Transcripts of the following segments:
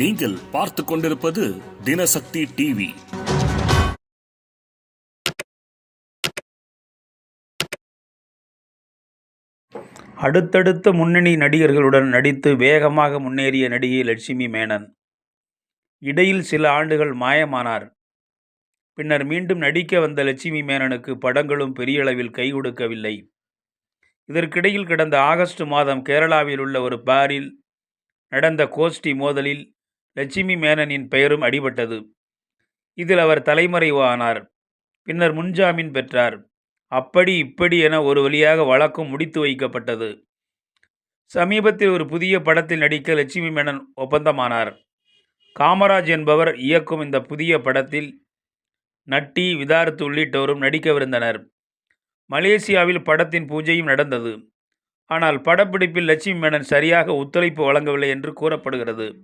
நீங்கள் பார்த்து கொண்டிருப்பது தினசக்தி டிவி. அடுத்தடுத்த முன்னணி நடிகர்களுடன் நடித்து வேகமாக முன்னேறிய நடிகை லட்சுமி மேனன். இடையில் சில ஆண்டுகள் மாயமானார். பின்னர் மீண்டும் நடிக்க வந்த லட்சுமி மேனனுக்கு படங்களும் பெரிய அளவில் கை கொடுக்கவில்லை. இதற்கிடையில் கடந்த ஆகஸ்ட் மாதம் கேரளாவில் உள்ள ஒரு பாரில் நடந்த கோஷ்டி மோதலில் லட்சுமி மேனனின் பெயரும் அடிபட்டது. இதில் அவர் தலைமறைவு ஆனார். பின்னர் முன்ஜாமீன் பெற்றார். அப்படி இப்படி என ஒரு வழியாக வழக்கம் முடித்து வைக்கப்பட்டது. சமீபத்தில் ஒரு புதிய படத்தில் நடிக்க லட்சுமி மேனன் ஒப்பந்தமானார். காமராஜ் என்பவர் இயக்கும் இந்த புதிய படத்தில் நட்டி விதார்த் உள்ளிட்டோரும் நடிக்கவிருந்தனர். மலேசியாவில் படத்தின் பூஜையும் நடந்தது. ஆனால் படப்பிடிப்பில் லட்சுமி மேனன் சரியாக ஒத்துழைப்பு வழங்கவில்லை என்று கூறப்படுகிறது.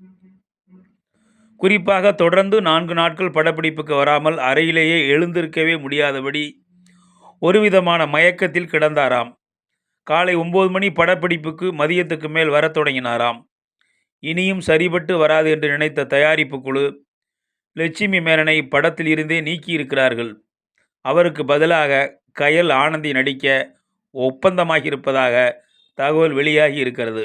குறிப்பாக தொடர்ந்து நான்கு நாட்கள் படப்பிடிப்புக்கு வராமல் அறையிலேயே எழுந்திருக்கவே முடியாதபடி ஒருவிதமான மயக்கத்தில் கிடந்தாராம். காலை ஒம்பது மணி படப்பிடிப்புக்கு மதியத்துக்கு மேல் வரத் தொடங்கினாராம். இனியும் சரிபட்டு வராது என்று நினைத்த தயாரிப்பு குழு லட்சுமி மேனனை படத்தில் இருந்தே நீக்கியிருக்கிறார்கள். அவருக்கு பதிலாக கயல் ஆனந்தி நடிக்க ஒப்பந்தமாகியிருப்பதாக தகவல் வெளியாகி இருக்கிறது.